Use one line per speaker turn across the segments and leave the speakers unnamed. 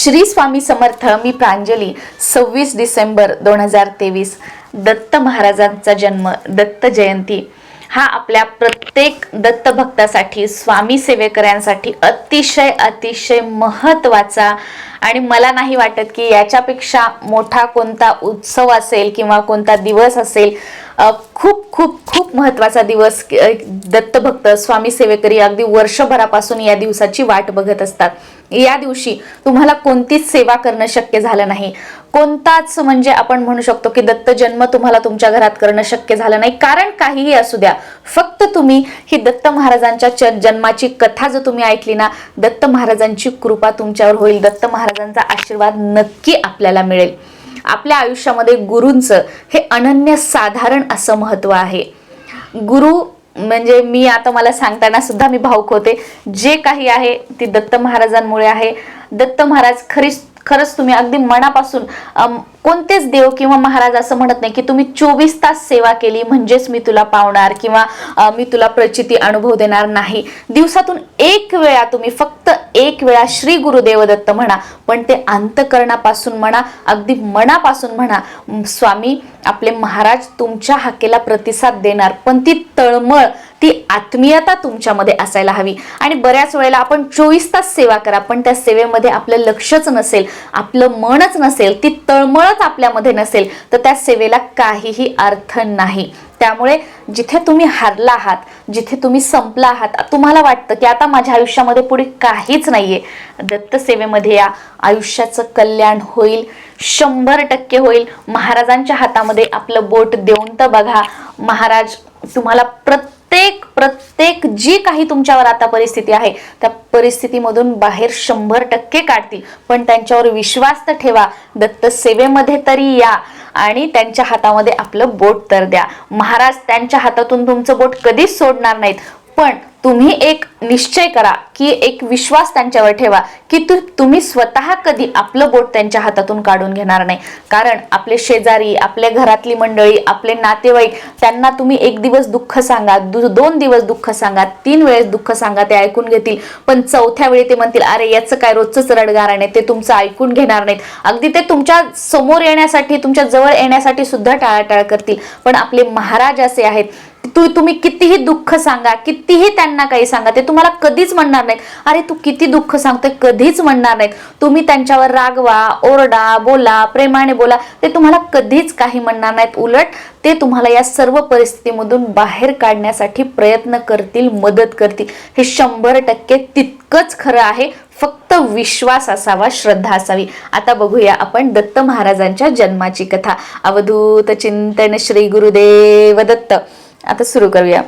श्री स्वामी समर्थ मी प्रांजली सव्वीस डिसेंबर दोन हजार तेवीस. दत्त महाराजांचा जन्म दत्त जयंती. हा आपल्या प्रत्येक दत्त भक्तासाठी स्वामी सेवेकऱ्यांसाठी अतिशय अतिशय महत्त्वाचा आणि मला नाही वाटत की याच्यापेक्षा मोठा कोणता उत्सव असेल किंवा कोणता दिवस असेल खूप खूप खूप महत्त्वाचा दिवस दत्तभक्त स्वामी सेवेकरी अगदी वर्षभरापासून या दिवसाची वाट बघत असतात. या दिवशी तुम्हाला कोणतीच सेवा करणं शक्य झालं नाही. कोणताच म्हणजे आपण म्हणू शकतो की दत्त जन्म तुम्हाला तुमच्या घरात करणं शक्य झालं नाही. कारण काहीही असू द्या फक्त तुम्ही ही दत्त महाराजांच्या जन्माची कथा जर तुम्ही ऐकली ना दत्त महाराजांची कृपा तुमच्यावर होईल. दत्त महाराजांचा आशीर्वाद नक्की आपल्याला मिळेल. आपल्या आयुष्यामध्ये गुरूंचं हे अनन्य साधारण असं महत्त्व आहे. गुरु म्हणजे मी आता मला सांगताना सुद्धा मी भाऊक होते. जे काही आहे ती दत्त महाराजांमुळे आहे. दत्त महाराज खरीच खरंच तुम्ही अगदी मनापासून कोणतेच देव किंवा महाराज असं म्हणत नाही की तुम्ही चोवीस तास सेवा केली म्हणजेच मी तुला पावणार किंवा मी तुला प्रचिती अनुभव देणार नाही. दिवसातून एक वेळा तुम्ही फक्त एक वेळा श्री गुरुदेव दत्त म्हणा पण ते अंतकरणापासून म्हणा अगदी मनापासून म्हणा स्वामी आपले महाराज तुमच्या हाकेला प्रतिसाद देणार पण ती तळमळ ती आत्मीयता तुमच्यामध्ये असायला हवी. आणि बऱ्याच वेळेला आपण चोवीस तास सेवा करा पण त्या सेवेमध्ये आपलं लक्षच नसेल आपलं मनच नसेल ती तळमळ तळमळच आपल्यामध्ये नसेल तर त्या सेवेला काहीही अर्थ नाही. त्यामुळे जिथे तुम्ही हारला आहात जिथे तुम्ही संपला आहात तुम्हाला वाटतं की आता माझ्या आयुष्यामध्ये पुढे काहीच नाहीये. दत्त सेवेमध्ये या आयुष्याचं कल्याण होईल शंभर टक्के होईल. महाराजांच्या हातामध्ये आपलं बोट देऊन तर बघा महाराज तुम्हाला प्रत्येक प्रत्येक जी काही तुमच्यावर आता परिस्थिती आहे त्या परिस्थितीमधून बाहेर शंभर टक्के काढतील. पण त्यांच्यावर विश्वास तर ठेवा. दत्त सेवेमध्ये तरी या आणि त्यांच्या हातामध्ये आपलं बोट तर द्या. महाराज त्यांच्या हातातून तुमचं बोट कधीच सोडणार नाहीत. पण तुम्ही एक निश्चय करा की एक विश्वास त्यांच्यावर ठेवा की तु तुम्ही स्वतः कधी आपलं बोट त्यांच्या हातातून काढून घेणार नाही. कारण आपले शेजारी आपल्या घरातली मंडळी आपले नातेवाईक त्यांना तुम्ही एक दिवस दुःख सांगा दु- दोन दिवस दुःख सांगा तीन वेळेस दुःख सांगा ते ऐकून घेतील. पण चौथ्या वेळी ते म्हणतील अरे याचं काय रोजच नाही ते तुमचं ऐकून घेणार नाहीत. अगदी ते तुमच्यासमोर येण्यासाठी तुमच्या जवळ येण्यासाठी सुद्धा टाळाटाळ करतील. पण आपले महाराज असे आहेत तू तुम्ही कितीही दुःख सांगा कितीही त्यांना काही सांगा ते तुम्हाला कधीच म्हणणार नाहीत. अरे तू किती दुःख सांगतोय कधीच म्हणणार नाहीत. तुम्ही त्यांच्यावर रागवा ओरडा बोला प्रेमाने बोला ते तुम्हाला कधीच काही म्हणणार नाहीत. उलट ते तुम्हाला या सर्व परिस्थितीमधून बाहेर काढण्यासाठी प्रयत्न करतील मदत करतील. हे शंभर टक्के तितकंच खरं आहे. फक्त विश्वास असावा श्रद्धा असावी. आता बघूया आपण दत्त महाराजांच्या जन्माची कथा. अवधूत चिंतन श्री गुरुदेव दत्त. आता सुरू करूया.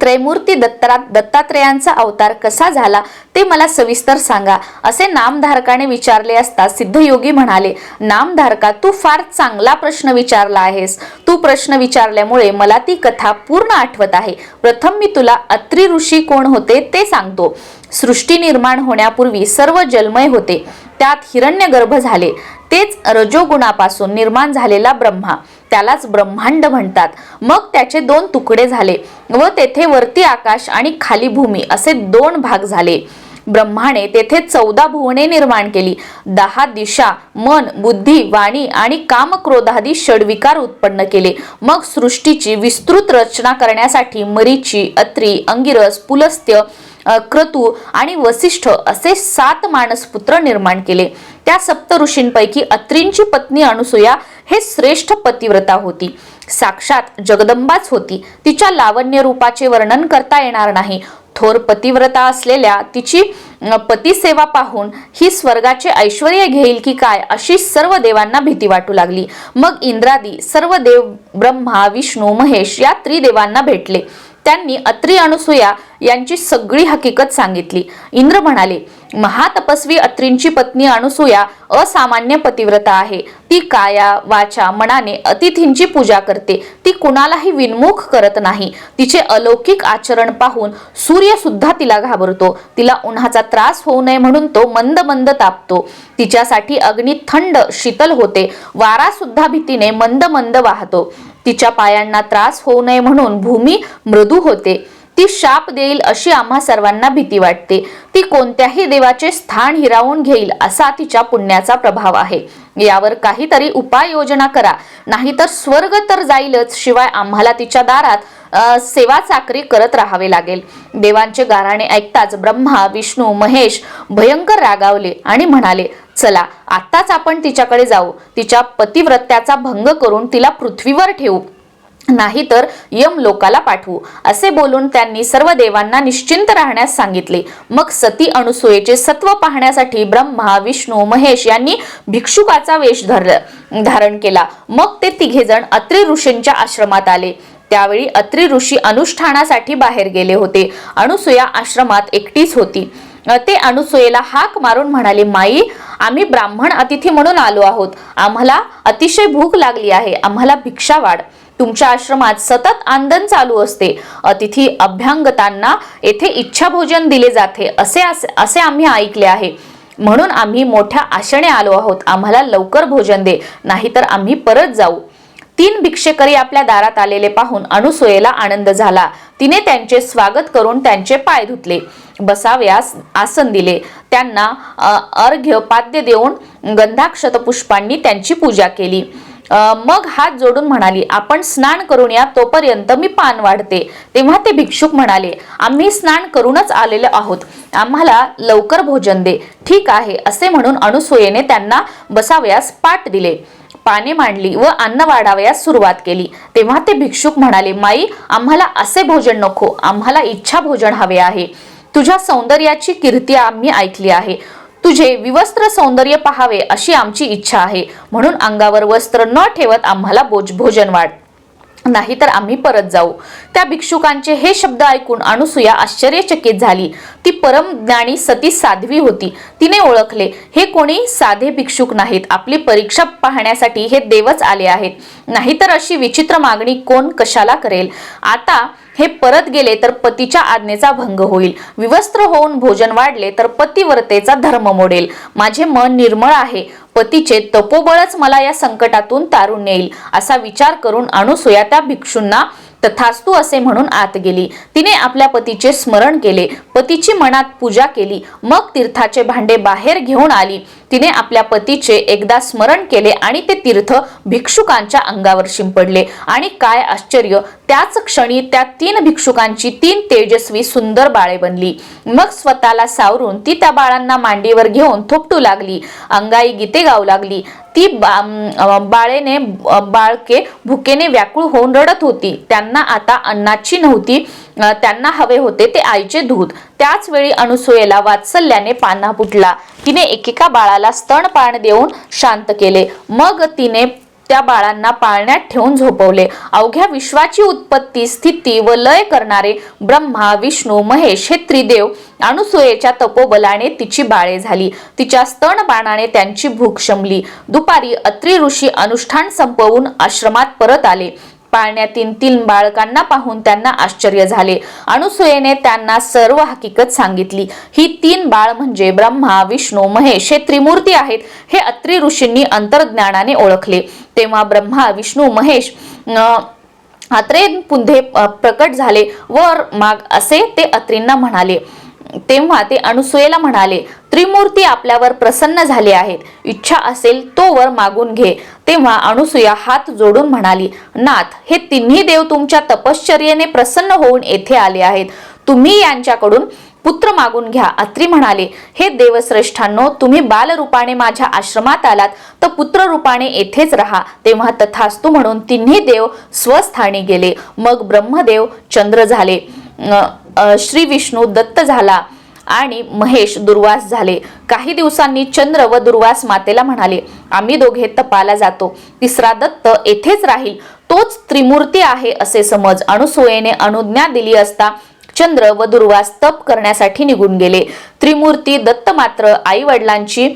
त्रैमूर्ती दत्तरा दत्तात्रेयांचा अवतार कसा झाला ते मला सविस्तर सांगा. असे नामधारकाने विचारले असता सिद्धयोगी म्हणाले नामधारका तू फार चांगला प्रश्न विचारला आहेस. तू प्रश्न विचारल्यामुळे मला ती कथा पूर्ण आठवत आहे. प्रथम मी तुला अत्री ऋषी कोण होते ते सांगतो. सृष्टी निर्माण होण्यापूर्वी सर्व जलमय होते. त्यात हिरण्यगर्भ झाले. तेच रजोगुणापासून निर्माण झालेला ब्रह्मा. त्यालाच ब्रह्मांड म्हणतात. मग त्याचे दोन तुकडे झाले व तेथे वरती आकाश आणि खाली भूमी असे दोन भाग झाले. ब्रह्माने तेथे चौदा भुवने निर्माण केली. दहा दिशा मन बुद्धी वाणी आणि कामक्रोधादी षडविकार उत्पन्न केले. मग सृष्टीची विस्तृत रचना करण्यासाठी मरीची अत्री अंगिरस पुलस्त्य क्रतू आणि वसिष्ठ असे सात मानसपुत्र निर्माण केले. त्या सप्त ऋषींपैकी अत्रींची पत्नी अनुसूया हे श्रेष्ठ पतिव्रता होती. साक्षात जगदंबाच होती. तिच्या लावण्य रूपाचे वर्णन करता येणार नाही. थोर पतिव्रता असलेल्या तिची अ, पतिसेवा पाहून ही स्वर्गाचे ऐश्वर घेईल की काय अशी सर्व देवांना भीती वाटू लागली. मग इंद्रादी सर्व देव ब्रह्मा विष्णू महेश या त्रिदेवांना भेटले. त्यांनी अत्री अनुसूया यांची सगळी हकीकत सांगितली. इंद्र म्हणाले महातपस्वी अत्रींची पत्नी अनुसूया असामान्य पतिव्रता आहे. ती काया वाचा मनाने अतिथींची पूजा करते. ती कुणालाही विनमुख करत नाही. तिचे अलौकिक आचरण पाहून सूर्य सुद्धा तिला घाबरतो. तिला उन्हाचा त्रास होऊ नये म्हणून तो मंद मंद तापतो. तिच्यासाठी अग्नी थंड शीतल होते. वारा सुद्धा भीतीने मंद मंद वाहतो. तिच्या पायांना त्रास होऊ नये म्हणून भूमी मृदू होते. ती शाप देईल अशी आम्हा सर्वांना भीती वाटते. ती कोणत्याही देवाचे स्थान हिरावून घेईल असा तिच्या पुण्याचा प्रभाव आहे. यावर काहीतरी उपाययोजना करा. नाहीतर स्वर्ग तर जाईलच शिवाय आम्हाला तिच्या दारात सेवा चाकरी करत राहावे लागेल. देवांचे गाराणे ऐकताच ब्रह्मा विष्णू महेश भयंकर रागावले आणि म्हणाले चला आत्ताच आपण तिच्याकडे जाऊ. तिच्या पतिव्रत्याचा भंग करून तिला पृथ्वीवर ठेवू. नाहीतर यम लोकाला पाठवू. असे बोलून त्यांनी सर्व देवांना निश्चिंत राहण्यास सांगितले. मग सती अनुसूयेचे सत्व पाहण्यासाठी ब्रह्मा विष्णू महेश यांनी भिक्षुकाचा वेश धर धारण केला. मग ते तिघेजण अत्रि ऋषींच्या आश्रमात आले. त्यावेळी अत्रि ऋषी अनुष्ठानासाठी बाहेर गेले होते. अनुसूया आश्रमात एकटीच होती. ते अनुसुयेला हाक मारून म्हणाले माई आम्ही ब्राह्मण अतिथी म्हणून आलो आहोत. आम्हाला अतिशय भूक लागली आहे. आम्हाला भिक्षा वाढ. तुमच्या आश्रमात सतत आंदन चालू असते. अतिथी अभ्यांगतांना येथे इच्छा भोजन दिले जाते. असे असे असे आम्ही ऐकले आहे. म्हणून आम्ही मोठ्या आशेने आलो आहोत. आम्हाला लवकर भोजन दे. नाहीतर आम्ही परत जाऊ. तीन भिक्षेकरी आपल्या दारात आलेले पाहून अनुसूयेला आनंद झाला. तिने त्यांचे स्वागत करून त्यांचे पाय धुतले. बसाव्यास आसन दिले. त्यांना अर्घ्य पाद्य देऊन गंधाक्षत पुष्पांनी त्यांची पूजा केली. मग हात जोडून म्हणाली आपण स्नान करून या तोपर्यंत मी पान वाढते. तेव्हा ते भिक्षुक म्हणाले आम्ही स्नान करूनच आलेलो आहोत. आम्हाला लवकर भोजन दे. ठीक आहे असे म्हणून अनुसूयेने त्यांना बसाव्यास पाठ दिले. पाने मांडली व अन्न वाढावयास सुरुवात केली. तेव्हा ते भिक्षुक म्हणाले माई आम्हाला असे भोजन नको. आम्हाला इच्छा भोजन हवे आहे. तुझ्या सौंदर्याची कीर्ती आम्ही ऐकली आहे. तुझे विवस्त्र सौंदर्य पहावे अशी आमची इच्छा आहे. म्हणून अंगावर वस्त्र न ठेवत आम्हाला भोज भोजन वाढ नाहीतर आम्ही परत जाऊ. त्या भिक्षुकांचे हे शब्द ऐकून अनुसूया आश्चर्यचकित झाली. ती परम ज्ञानी सती साध्वी होती. तिने ओळखले हे कोणी साधे भिक्षुक नाहीत. आपली परीक्षा पाहण्यासाठी हे देवच आले आहेत. नाहीतर अशी विचित्र मागणी कोण कशाला करेल? आता हे परत गेले तर पतीच्या आज्ञेचा भंग होईल. विवस्त्र होऊन भोजन वाढले तर पतिव्रतेचा धर्म मोडेल. माझे मन निर्मळ आहे. पतीचे तपोबळच मला या संकटातून तारून नेईल असा विचार करून अनुसूया त्या भिक्षूंना तथास्तू असे म्हणून आत गेली. तिने आपल्या पतीचे स्मरण केले. पतीची मनात पूजा केली. मग तीर्थाचे भांडे बाहेर घेऊन आली. तिने आपल्या पतीचे एकदा स्मरण केले आणि ते तीर्थ भिक्षुकांच्या अंगावर शिंपडले. आणि काय आश्चर्य त्याच क्षणी त्या तीन भिक्षुकांची तीन तेजस्वी सुंदर बाळे बनली. मग स्वतःला सावरून ती त्या बाळांना मांडीवर घेऊन थोपटू लागली. अंगाई गीते गाऊ लागली. ती बा- बाळेने बाळके भुकेने व्याकुळ होऊन रडत होती. त्यांना आता अन्नाची नव्हती. त्यांना हवे होते ते आईचे दूध. त्याच वेळी अनुसूयेला वात्सल्याने पाना फुटला. तिने एकेका बाळाला स्तनपान देऊन शांत केले. मग तिने त्या बाळांना पाळण्यात ठेवून झोपवले. अवघ्या विश्वाची उत्पत्ती स्थिती व लय करणारे ब्रह्मा विष्णू महेश हे त्रिदेव अनुसूयेच्या तपोबलाने तिची बाळे झाली. तिच्या स्तनपानाने त्यांची भूक शमली. दुपारी अत्रि ऋषी अनुष्ठान संपवून आश्रमात परत आले. पाळण्यातील तीन बाळकांना पाहून त्यांना आश्चर्य झाले. अनुसूयेने त्यांना सर्व हकीकत सांगितली. ही तीन बाळ म्हणजे ब्रह्मा विष्णू महेश हे त्रिमूर्ती आहेत हे अत्री ऋषींनी अंतर्ज्ञानाने ओळखले. तेव्हा ब्रह्मा विष्णू महेश अं, अत्रे पुंधे प्रकट झाले. वर माग असे ते अत्रींना म्हणाले तेव्हा ते अनुसुयेला म्हणाले त्रिमूर्ती आपल्यावर प्रसन्न झाले आहेत. इच्छा असेल तो वर मागून घे. तेव्हा अनुसुया हात जोडून म्हणाली नाथ हे तिन्ही देव तुमच्या तपश्चर्येने प्रसन्न होऊन येथे आले आहेत. तुम्ही यांच्याकडून पुत्र मागून घ्या. अत्री म्हणाले हे देवश्रेष्ठांनो तुम्ही बालरूपाने माझ्या आश्रमात आलात तर पुत्र रूपाने येथेच राहा. तेव्हा तथास्तू म्हणून तिन्ही देव स्वस्थानी गेले. मग ब्रह्मदेव चंद्र झाले. श्री विष्णू दत्त झाला आणि महेश दुर्वास झाले. काही दिवसांनी चंद्र व दुर्वास मातेला म्हणाले आम्ही दोघे तपाला जातो. तिसरा दत्त येथेच राहील. तोच त्रिमूर्ती आहे असे समज. अणुसुयेने अनुज्ञा दिली असता चंद्र व दुर्वास तप करण्यासाठी निघून गेले. त्रिमूर्ती दत्त मात्र आई वडिलांची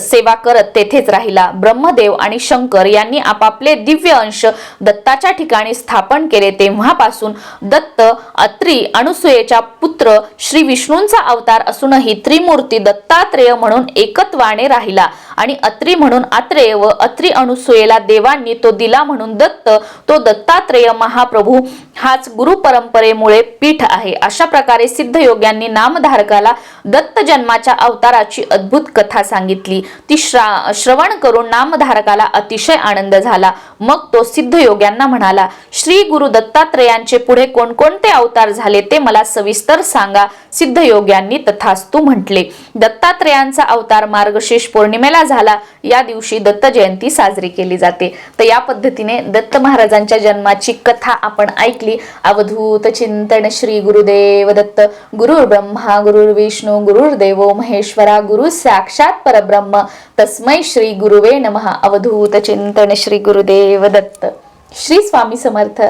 सेवा करत तेथेच राहिला. ब्रह्मदेव आणि शंकर यांनी आपापले दिव्य अंश दत्ताच्या ठिकाणी स्थापन केले. तेव्हापासून दत्त अत्री अनुसूयेचा पुत्र श्री विष्णूंचा अवतार असूनही त्रिमूर्ती दत्तात्रेय म्हणून एकत्वाने राहिला. आणि अत्री म्हणून आत्रेय व अत्री अनुसुयेला देवांनी तो दिला म्हणून दत्त तो दत्तात्रेय महाप्रभू हाच गुरु परंपरेमुळे पीठ आहे. अशा प्रकारे सिद्धयोग्यांनी नामधारकाला दत्त जन्माच्या अवताराची अद्भुत कथा सांगितली. ती श्रा श्रवण करून नामधारकाला अतिशय आनंद झाला. मग तो सिद्धयोग्यांना म्हणाला श्री गुरु दत्तात्रेयांचे पुढे कोणकोणते अवतार झाले ते मला सविस्तर सांगा सिद्धयोग्यांनी तथास्तू म्हटले. दत्तात्रेयांचा अवतार मार्गशीर्ष पौर्णिमेला झाला. या दिवशी दत्त जयंती साजरी केली जाते. तर या पद्धतीने दत्त महाराजांच्या जन्माची कथा आपण ऐकली. अवधूत चिंतन श्री गुरुदेव दत्त. गुरुर्ब्रह्मा ब्रह्मा गुरुर्देव विष्णू महेश्वरा गुरु साक्षात परब्रह्म तस्मै श्री गुरुवे नमः अवधूत चिंतन श्री गुरुदेव दत्त श्री स्वामी समर्थ